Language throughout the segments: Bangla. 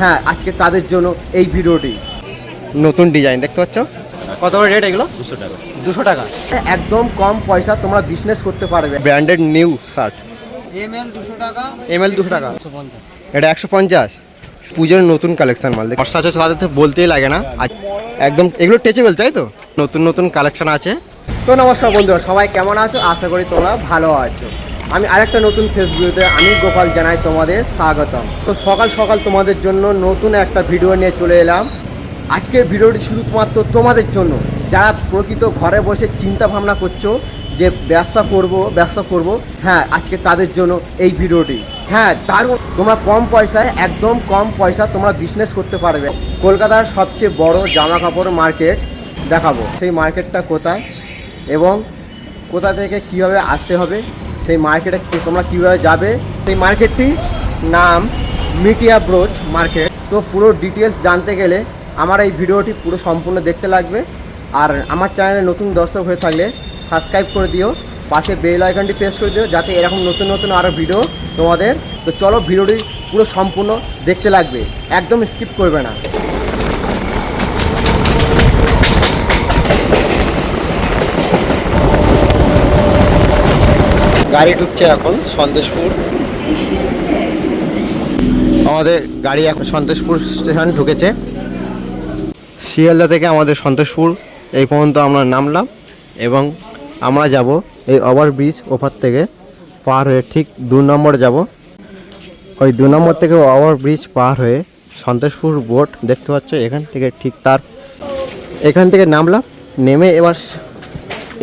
হ্যাঁ আজকে তাদের জন্য এই ভিডিওটি। নতুন ডিজাইন দেখতে পাচ্ছ? কত করে রেট এগুলো? দুশো টাকা। দুশো টাকা। একদম কম পয়সা তোমরা বিজনেস করতে পারবে। Branded new shirt M L দুশো টাকা। এম এল দুশো টাকা। এটা একশো পঞ্চাশ। পুজোর নতুন কালেকশন মাল বর্ষা চলছে তাদের তো বলতেই লাগে না। আজ একদম এগুলো টেচেবল তাই তো? নতুন নতুন কালেকশন আছে। তো নমস্কার বন্ধুরা সবাই কেমন আছো? আশা করি তোমরা ভালো আছো। আমি আরেকটা নতুন ফেসবুকে আমি গোপাল জানাই তোমাদের স্বাগতম। তো সকাল সকাল তোমাদের জন্য নতুন একটা ভিডিও নিয়ে চলে এলাম। আজকের ভিডিওটি শুধুমাত্র তোমাদের জন্য। যারা প্রকৃত ঘরে বসে চিন্তা ভাবনা করছ যে ব্যবসা করব ব্যবসা করব হ্যাঁ আজকে তাদের জন্য এই ভিডিওটি। হ্যাঁ দারুণ। তোমরা কম পয়সায়, একদম কম পয়সা তোমরা বিজনেস করতে পারবে। কলকাতার সবচেয়ে বড় জামা কাপড় মার্কেট দেখাবো। সেই মার্কেটটা কোথায় এবং কোথা থেকে কীভাবে আসতে হবে সেই মার্কেটে তোমরা কীভাবে যাবে? সেই মার্কেটটি নাম মিটিয়া ব্রোচ মার্কেট তো পুরো ডিটেলস জানতে গেলে আমার এই ভিডিওটি পুরো সম্পূর্ণ দেখতে লাগবে। আর আমার চ্যানেলে নতুন দর্শক হয়ে থাকলে সাবস্ক্রাইব করে দিও, পাশে বেল আইকনটি প্রেস করে দিও, যাতে এরকম নতুন নতুন আরও ভিডিও তোমাদের। তো চলো ভিডিওটি পুরো সম্পূর্ণ দেখতে লাগবে, একদম স্কিপ করবে না। গাড়ি ঢুকছে এখন সন্দেশপুর। আমাদের গাড়ি এখন সন্তোষপুর স্টেশন ঢুকেছে। শিয়ালদা থেকে আমাদের সন্তোষপুর এই পর্যন্ত আমরা নামলাম এবং আমরা যাব এই ওভার ব্রিজ ওপার থেকে পার হয়ে ঠিক দু নম্বর যাব। ওই দু নম্বর থেকে ওভার ব্রিজ পার হয়ে সন্তোষপুর বোট দেখতে পাচ্ছ, এখান থেকে ঠিক তার, এখান থেকে নামলাম। নেমে এবার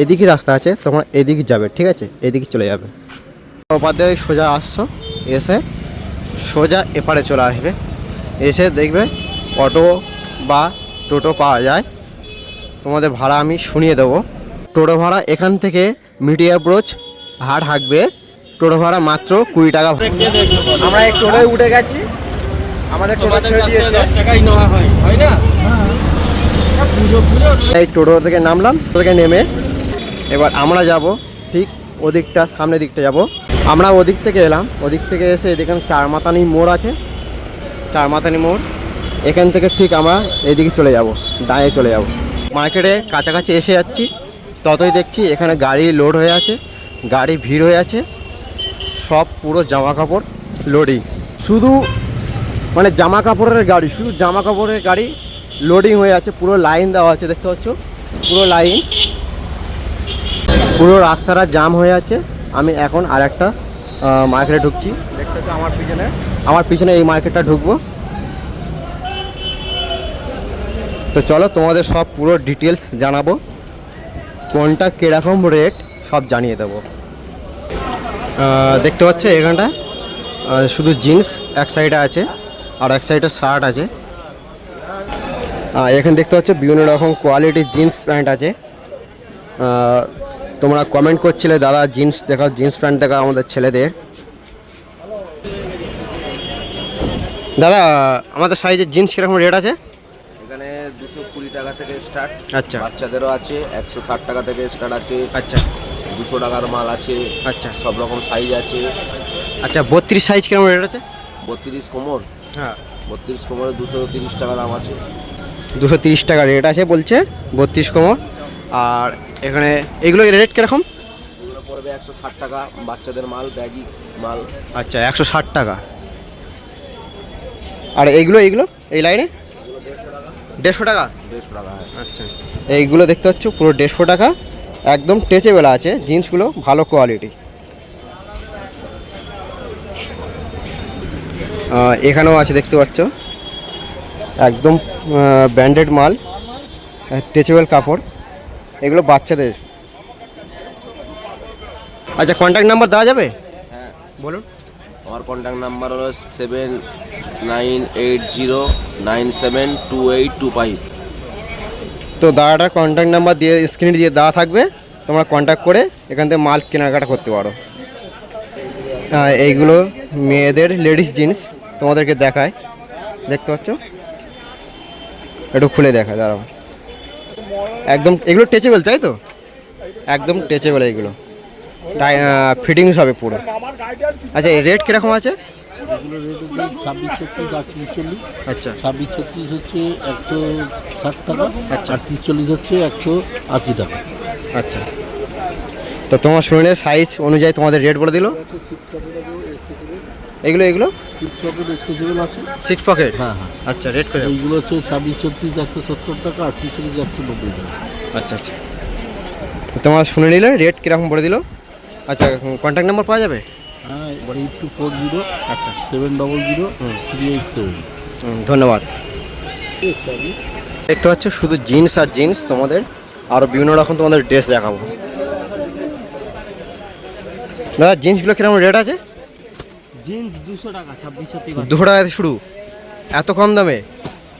এদিকে রাস্তা আছে তোমরা এদিকে যাবে ঠিক আছে? এদিকে চলে যাবে। ওপার দিয়ে সোজা আসছো এসে সোজা এপারে চলে আসবে। এসে দেখবে অটো বা টোটো পাওয়া যায়। তোমাদের ভাড়া আমি শুনিয়ে দেবো। টোটো ভাড়া এখান থেকে মিডিয়া ব্রোচ হাট হাঁকবে টোটো ভাড়া মাত্র কুড়ি টাকা। আমরা এই টোটোয় উঠে গেছি। আমাদের টোটো ছেড়ে দিয়েছে। হয় হয় না? এই টোটো থেকে নামলাম টোটো থেকে নেমে এবার আমরা যাব ঠিক ওদিকটা, সামনের দিকটা যাব। আমরা ওদিক থেকে এলাম। ওদিক থেকে এসে এদিকে চারমাতানি মোড় আছে। চারমাতানি মোড়। এখান থেকে ঠিক আমরা এদিকে চলে যাব ডায়ে চলে যাব। মার্কেটে কাছাকাছি এসে যাচ্ছি। ততই দেখছি এখানে গাড়ি লোড হয়ে আছে, গাড়ি ভিড় হয়ে আছে। সব পুরো জামা কাপড় লোডিং শুধু মানে জামা কাপড়ের গাড়ি, শুধু জামা কাপড়ের গাড়ি লোডিং হয়ে আছে। পুরো লাইন দেওয়া আছে, দেখতে পাচ্ছ? পুরো লাইন পুরো রাস্তাটা জাম হয়ে আছে। আমি এখন আর একটা মার্কেটে ঢুকছি। দেখতে আমার পিছনে। আমার পিছনে এই মার্কেটটা ঢুকবো। তো চলো তোমাদের সব পুরো ডিটেলস জানাব। কোনটা কীরকম রেট সব জানিয়ে দেবো। দেখতে পাচ্ছ এখানটা? শুধু জিন্স এক সাইডে আছে আর এক সাইডে শার্ট আছে। এখানে দেখতে পাচ্ছ বিভিন্ন রকম কোয়ালিটির জিন্স প্যান্ট আছে। তোমরা কমেন্ট করছিলে দাদা জিন্স দেখাও জিন্স প্যান্ট দেখাও আমাদের ছেলেদের। দাদা আমাদের সাইজের জিন্স কীরকম রেট আছে? এখানে দুশো কুড়ি টাকা থেকে স্টার্ট আচ্ছা। বাচ্চাদেরও আছে একশো ষাট টাকা থেকে স্টার্ট আছে। আচ্ছা। দুশো টাকার মাল আছে। আচ্ছা। সব রকম সাইজ আছে। আচ্ছা বত্রিশ সাইজ কীরকম রেট আছে? বত্রিশ কোমর। হ্যাঁ। বত্রিশ কোমরে দুশো তিরিশ টাকা দাম আছে। দুশো তিরিশ টাকা রেট আছে বলছে বত্রিশ কোমর। আর এখানে এগুলো রেট কীরকম? এগুলো পড়বে একশো ষাট টাকা বাচ্চাদের মাল ব্যাগি মাল। আচ্ছা একশো ষাট টাকা। আর এইগুলো এইগুলো? এই লাইনে? দেড়শো টাকা। দেড়শো টাকা? হ্যাঁ। আচ্ছা এইগুলো দেখতে পাচ্ছ পুরো দেড়শো টাকা। একদম টেচেবেলা আছে জিন্সগুলো ভালো কোয়ালিটি এখানেও আছে দেখতে পাচ্ছ। একদম ব্র্যান্ডেড মাল টেচেবল কাপড়। এগুলো বাচ্চাদের। আচ্ছা কন্ট্যাক্ট নাম্বার দেওয়া যাবে? হ্যাঁ। বলুন। আমার কন্ট্যাক্ট নাম্বার হলো seven nine eight zero nine seven two eight two five তো দাদাটার কন্ট্যাক্ট নাম্বার দিয়ে স্ক্রিনে দিয়ে দেওয়া থাকবে। তোমরা কন্ট্যাক্ট করে এখান থেকে মাল কেনাকাটা করতে পারো। আহ, এইগুলো মেয়েদের লেডিস জিন্স তোমাদেরকে দেখায়। দেখতে পাচ্ছ? একটু খুলে দেখায় দাঁড়াও। একদম, এগুলো টেচেবল তাই তো? একদম টেচেবল এইগুলো ফিটিংস হবে পুরো। আচ্ছা রেট কীরকম আছে? এগুলো আচ্ছা। ছাব্বিশ হচ্ছে একশো ষাট টাকা আটত্রিশ চল্লিশ হচ্ছে একশো আশি টাকা আচ্ছা। তো তোমার শুনে সাইজ অনুযায়ী তোমাদের রেট বলে দিল? এগুলো এগুলো? সিক্স পকেট হ্যাঁ হ্যাঁ। আচ্ছা রেট করে। এইগুলো হচ্ছে ছাব্বিশ ছত্রিশ একশো সত্তর টাকা আটত্রিশ চল্লিশ একশো নব্বই টাকা। আচ্ছা আচ্ছা। তোমার শুনে নিলে রেট কীরকম বলে দিল? আচ্ছা কন্ট্যাক্ট নাম্বার পাওয়া যাবে? হ্যাঁ এইট টু ফোর জিরো আচ্ছা। Seven double zero. Three eight seven ধন্যবাদ। দেখতে পাচ্ছ শুধু জিন্স আর জিন্স তোমাদের। আরও বিভিন্ন রকম তোমাদের ড্রেস দেখাবো। দাদা জিন্সগুলো কীরকম রেট আছে? জিন্স দুশো টাকা ছাব্বিশ ছত্রিশ দুশো টাকা থেকে শুরু এত কম দামে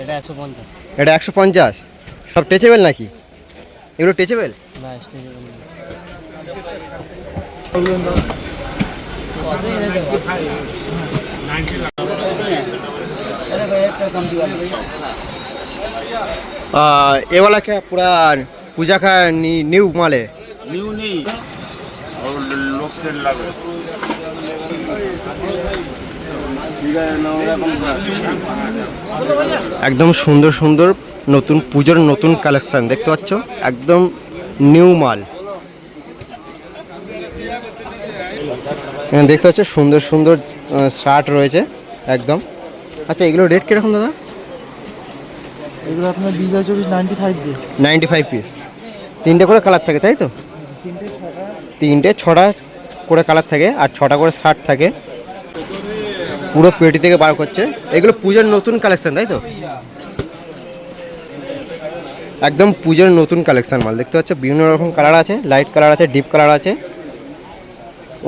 এটা একশো পঞ্চাশ এটা একশো পঞ্চাশ সব টেচেবেল নাকি এগুলো টেচেবেল না স্টেজে ये वाला क्या पूरा पूजा का नी- न्यू माल है নিউ নেই একদম সুন্দর সুন্দর নতুন পুজোর নতুন কালেকশন দেখতে পাচ্ছ? একদম নিউ মাল দেখতে পাচ্ছ সুন্দর সুন্দর শার্ট রয়েছে একদম। আচ্ছা এগুলো রেট কীরকম দাদা? এগুলো আপনার হাজার চব্বিশ নাইনটি ফাইভ দিয়ে। নাইনটি ফাইভ পিস তিনটে করে কালার থাকে তাই তো? তিনটে ছটা করে কালার থাকে আর ছটা করে শার্ট থাকে। পুরো পেটি থেকে বার করছে। এগুলো পুজোর নতুন কালেকশন তাই তো? একদম পুজোর নতুন কালেকশন মাল। দেখতে পাচ্ছ, বিভিন্ন রকম কালার আছে। লাইট কালার আছে ডিপ কালার আছে।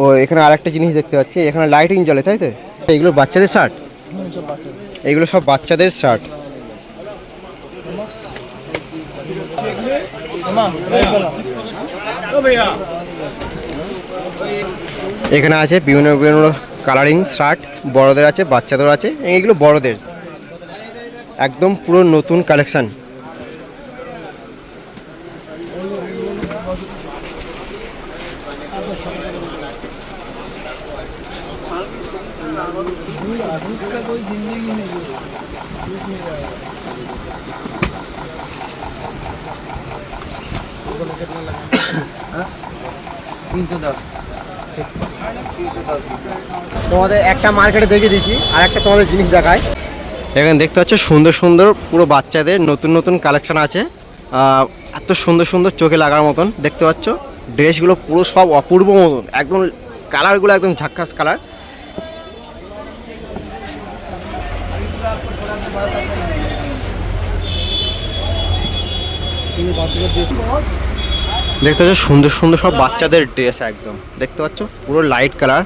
ও, এখানে আরেকটা জিনিস দেখতে পাচ্ছি, এখানে লাইটিং জ্বলে, তাই তো? এগুলো বাচ্চাদের শার্ট এগুলো সব বাচ্চাদের শার্ট এখানে আছে বিভিন্ন বিভিন্ন কালারিং শার্ট বড়দের আছে বাচ্চাদের আছে এইগুলো বড়দের। একদম পুরো নতুন কালেকশন। তোমাদের একটা মার্কেটে দেখিয়ে দিচ্ছি আর একটা তোমাদের জিনিস দেখায় এখানে দেখতে পাচ্ছ সুন্দর সুন্দর পুরো বাচ্চাদের নতুন নতুন কালেকশন আছে। এত সুন্দর সুন্দর চোখে লাগার মতন দেখতে পাচ্ছ? ড্রেসগুলো পুরো সব অপূর্ব মতন একদম কালারগুলো একদম ঝাক্কাস কালার দেখতে পাচ্ছ সুন্দর সুন্দর সব বাচ্চাদের ড্রেস একদম। দেখতে পাচ্ছ? পুরো লাইট কালার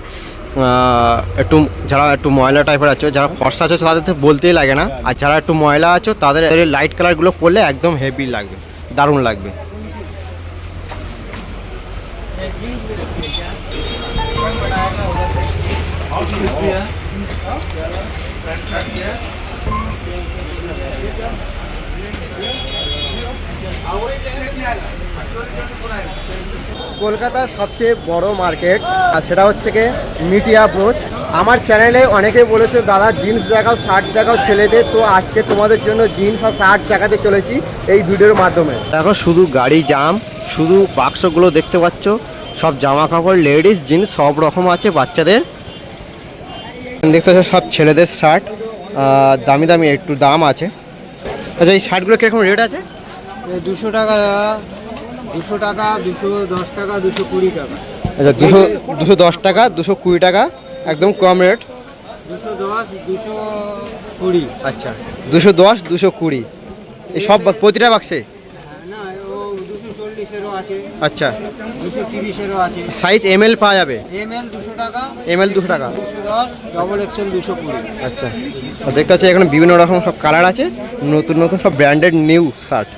একটু যারা একটু ময়লা টাইপের আছে, যারা ফর্সা আছে, তাদের তো বলতেই লাগে না। আর যারা একটু ময়লা আছে, তাদের লাইট কালারগুলো পরলে একদম হেভি লাগবে, দারুণ লাগবে। কলকাতার সবচেয়ে বড় মার্কেট আর সেটা হচ্ছে কি মিডিয়া ব্রোচ। আমার চ্যানেলে অনেকে বলেছে দাদা জিন্স দেখাও শার্ট দেখাও ছেলেদের। তো আজকে তোমাদের জন্য জিন্স আর শার্ট দেখাতে চলেছি এই ভিডিওর মাধ্যমে। দেখো শুধু গাড়ি জাম শুধু বাক্সগুলো দেখতে পাচ্ছ। সব জামা কাপড় লেডিস জিন্স সব রকম আছে বাচ্চাদের। দেখতে পাচ্ছ সব ছেলেদের শার্ট দামি দামি একটু দাম আছে। আচ্ছা এই শার্টগুলো কীরকম রেট আছে? দুশো টাকা দুশো টাকা দুশো দশ টাকা দুশো কুড়ি টাকা। আচ্ছা দুশো দুশো দশ টাকা দুশো কুড়ি টাকা একদম কম রেট। দুশো দশ দুশো কুড়ি। আচ্ছা দুশো দশ দুশো কুড়ি। এই সব প্রতিটা বাক্সে? আচ্ছা। সাইজ এম এল পাওয়া যাবে? এম এল দুশো টাকা। ডবল এক্সেল দুশো কুড়ি। আচ্ছা। আর দেখতে পাচ্ছি এখানে বিভিন্ন রকম সব কালার আছে। নতুন নতুন সব ব্র্যান্ডেড নিউ শার্ট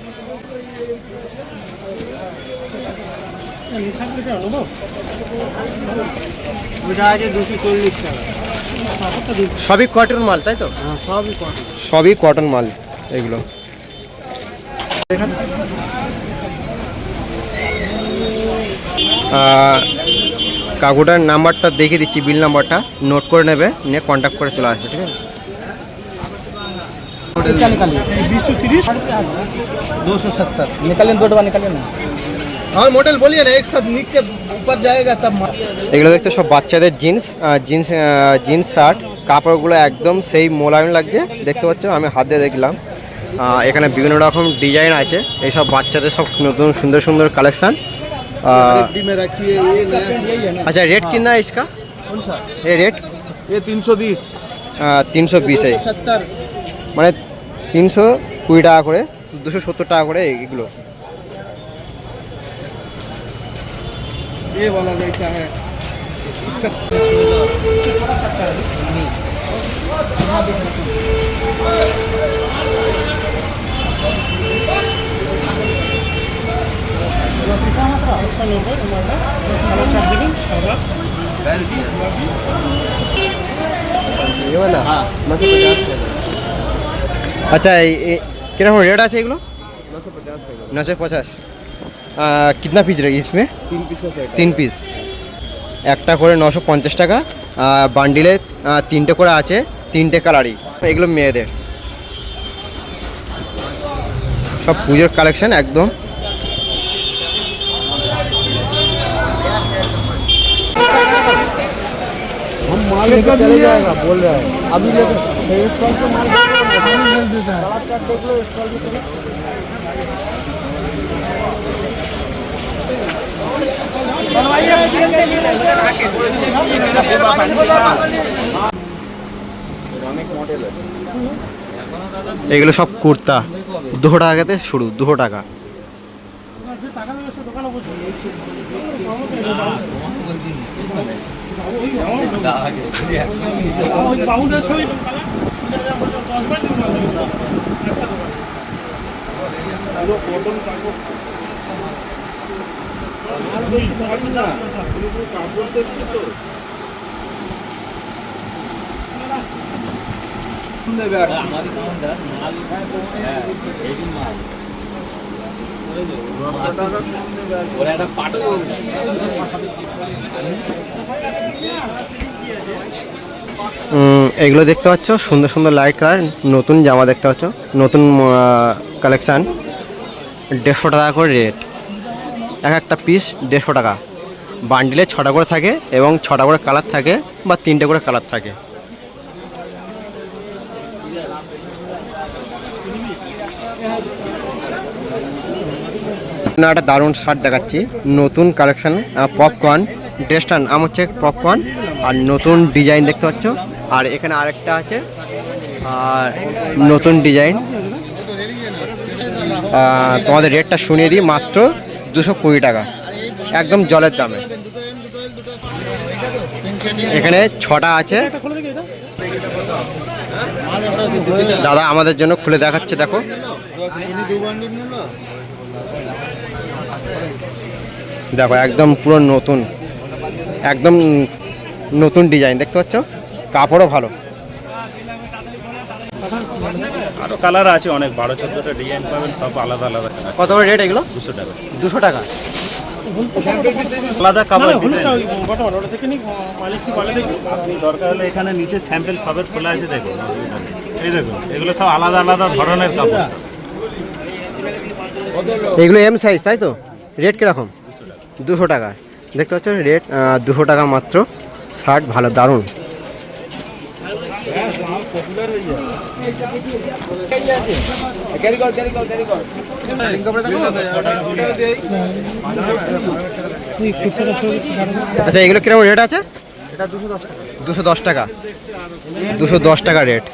সবই কটন মাল তাই তো? হ্যাঁ, সবই কটন মাল এগুলো। কাকুটার নাম্বারটা দেখে দিচ্ছি বিল নাম্বারটা। নোট করে নেবে নিয়ে কন্ট্যাক্ট করে চলে আসবে ঠিক আছে? দুশো সত্তর। নিকালেন দুটো নিকালেন और মডেল বলি ना एक साथ नीक के ऊपर এগুলো দেখতে সব বাচ্চাদের জিন্স জিন্স জিন্স শার্ট কাপড়গুলো একদম সেই মোলায়েম লাগছে দেখতে পাচ্ছ আমি হাত দিয়ে দেখলাম। এখানে বিভিন্ন রকম ডিজাইন আছে এইসব বাচ্চাদের সব নতুন সুন্দর সুন্দর কালেকশান। আচ্ছা রেট কিনা इसका ये रेट ये तीन তিনশো बीस तीन सौ মানে তিনশো কুড়ি টাকা করে দুশো সত্তর টাকা করে এগুলো ये वाला जैसा है इसका আচ্ছা এই এই- কিরকম রেট আছে এগুলো নশো পঞ্চাশ কিতনা পিস রয়েছে इसमें तीन पीस का सेट তিন পিস একটা করে নশো পঞ্চাশ টাকা বান্ডিলে তিনটে করে আছে তিনটে কালারই এগুলো মেয়েদের সব পুজোর কালেকশন একদম हम माल लेकर चले जाएगा बोल रहा है अभी लेकर स्टॉल पे माल भेज देता है এগুলো সব কুর্তা। দুশো টাকা থেকে শুরু দুশো টাকা। এগুলো দেখতে পাচ্ছ, সুন্দর সুন্দর লাইট কালার নতুন জামা দেখতে পাচ্ছ, নতুন কালেকশান দেড়শো টাকা করে রেট এক একটা পিস দেড়শো টাকা। বান্ডিলে ছটা করে থাকে এবং ছটা করে কালার থাকে বা তিনটে করে কালার থাকে। একটা দারুণ শার্ট দেখাচ্ছি। নতুন কালেকশান পপকর্ন ড্রেসটার নাম হচ্ছে পপকর্ন আর নতুন ডিজাইন দেখতে পাচ্ছ। আর এখানে আরেকটা আছে, আর নতুন ডিজাইন তোমাদের রেটটা শুনিয়ে দিই, মাত্র দুশো কুড়ি টাকা। একদম জলের দামে। এখানে ছটা আছে। দাদা আমাদের জন্য খুলে দেখাচ্ছে, দেখো। দেখো, একদম পুরো নতুন। একদম নতুন ডিজাইন, দেখতে পাচ্ছ? কাপড়ও ভালো। আরও কালার আছে অনেক বারো চোদ্দোটা ডিজাইন পাবেন সব আলাদা আলাদা কালার। কত করে রেট এগুলো? দুশো টাকা। দুশো টাকা। আলাদা কাপড় আপনি দরকার হলে এখানে নিচে স্যাম্পেল সবের খোলা আছে দেখুন। এই দেখুন এগুলো সব আলাদা আলাদা ধরনের কাপড় এগুলো এম সাইজ তাই তো? রেট কীরকম? দুশো টাকা। দেখতে পাচ্ছ রেট দুশো টাকা মাত্র। শার্ট ভালো দারুণ। আচ্ছা এগুলো কীরকম রেট আছে? এটা দুশো দশ টাকা। দুশো দশ টাকা। দুশো দশ টাকা রেট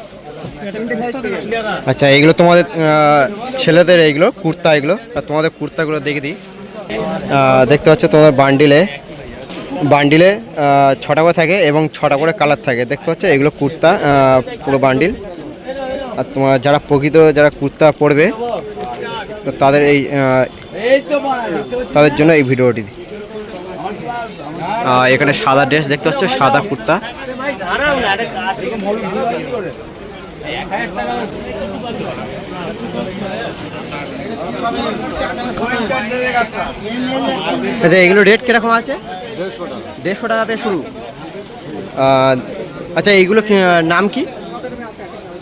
আচ্ছা এগুলো তোমাদের ছেলেদের এইগুলো কুর্তা এগুলো আর তোমাদের কুর্তাগুলো দেখে দিই। দেখতে পাচ্ছ তোমাদের বান্ডিলে বান্ডিলে ছটা করে থাকে এবং ছটা করে কালার থাকে। দেখতে পাচ্ছ? এগুলো কুর্তা পুরো বান্ডিল। আর তোমার যারা প্রকৃত যারা কুর্তা পরবে, তো তাদের এই তাদের জন্য এই ভিডিওটি। এখানে সাদা ড্রেস দেখতে পাচ্ছ? সাদা কুর্তা। আচ্ছা এগুলো রেট কীরকম আছে? দেড়শো টাকা দেড়শো টাকাতে শুরু আচ্ছা এইগুলো নাম কি?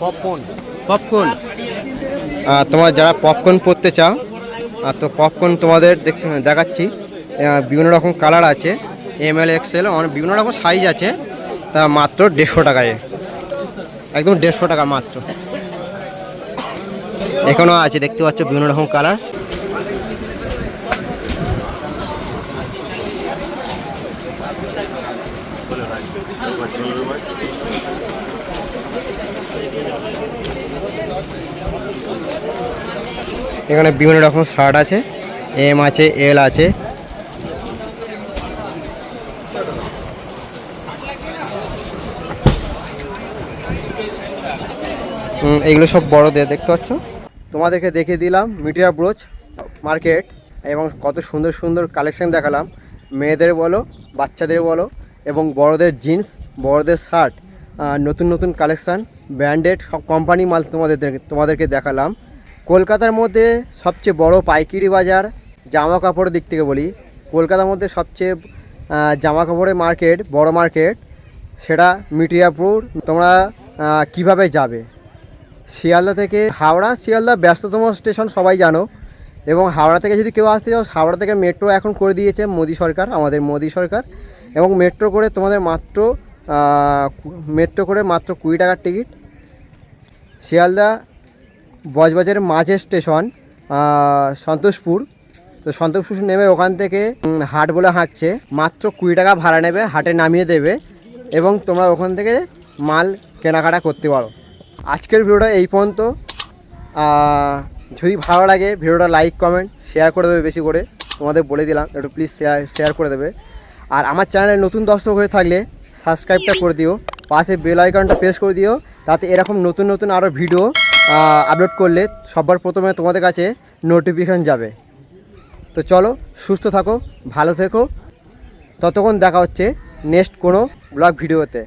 পপকর্ন। পপকর্ন। তোমার যারা পপকর্ন পরতে চাও আর তো পপকর্ন তোমাদের দেখতে দেখাচ্ছি। বিভিন্ন রকম কালার আছে এম এল এক্সেল অনেক বিভিন্ন রকম সাইজ আছে তা মাত্র দেড়শো টাকায়। একদম দেড়শো টাকা মাত্র। এখানেও আছে দেখতে পাচ্ছ বিভিন্ন রকম কালার। এখানে বিভিন্ন রকম শার্ট আছে এম আছে এল আছে। এগুলো সব বড়দের, দেখতে পাচ্ছ? তোমাদেরকে দেখিয়ে দিলাম মিডিয়া ব্রোচ মার্কেট এবং কত সুন্দর সুন্দর কালেকশন দেখালাম। মেয়েদের বলো, বাচ্চাদের বলো এবং বড়দের জিন্স, বড়দের শার্ট নতুন নতুন কালেকশান, ব্র্যান্ডেড সব কোম্পানি মাল তোমাদের তোমাদেরকে দেখালাম। কলকাতার মধ্যে সবচেয়ে বড় পাইকারি বাজার জামা কাপড়ের দিক থেকে বলি, কলকাতার মধ্যে সবচেয়ে জামা কাপড়ের মার্কেট বড় মার্কেট সেটা মিটিয়াপুর তোমরা কীভাবে যাবে? শিয়ালদা থেকে হাওড়া, শিয়ালদা ব্যস্ততম স্টেশন সবাই জানো। এবং হাওড়া থেকে যদি কেউ আসতে চাও, হাওড়া থেকে মেট্রো এখন করে দিয়েছে মোদি সরকার, আমাদের মোদি সরকার। এবং মেট্রো করে তোমাদের মাত্র মেট্রো করে মাত্র কুড়ি টাকার টিকিট শিয়ালদা বজবাজারের মাঝের স্টেশন সন্তোষপুর। তো সন্তোষপুর নেমে ওখান থেকে হাট বলে হাঁটছে। মাত্র কুড়ি টাকা ভাড়া নেবে, হাটে নামিয়ে দেবে এবং তোমরা ওখান থেকে মাল কেনাকাটা করতে পারো। আজকের ভিডিওটা এই পর্যন্ত। যদি ভালো লাগে ভিডিওটা লাইক, কমেন্ট, শেয়ার করে দেবে বেশি করে। তোমাদের বলে দিলাম, একটু প্লিজ শেয়ার শেয়ার করে দেবে। আর আমার চ্যানেলে নতুন দর্শক হয়ে থাকলে সাবস্ক্রাইবটা করে দিও। পাশে বেল আইকনটা প্রেস করে দিও। তাতে এরকম নতুন নতুন আরও ভিডিও আপলোড করলে সবার প্রথমে তোমাদের কাছে নোটিফিকেশান যাবে। তো চলো, সুস্থ থাকো, ভালো থেকো। ততক্ষণ দেখা হচ্ছে নেক্সট কোনো ব্লগ ভিডিওতে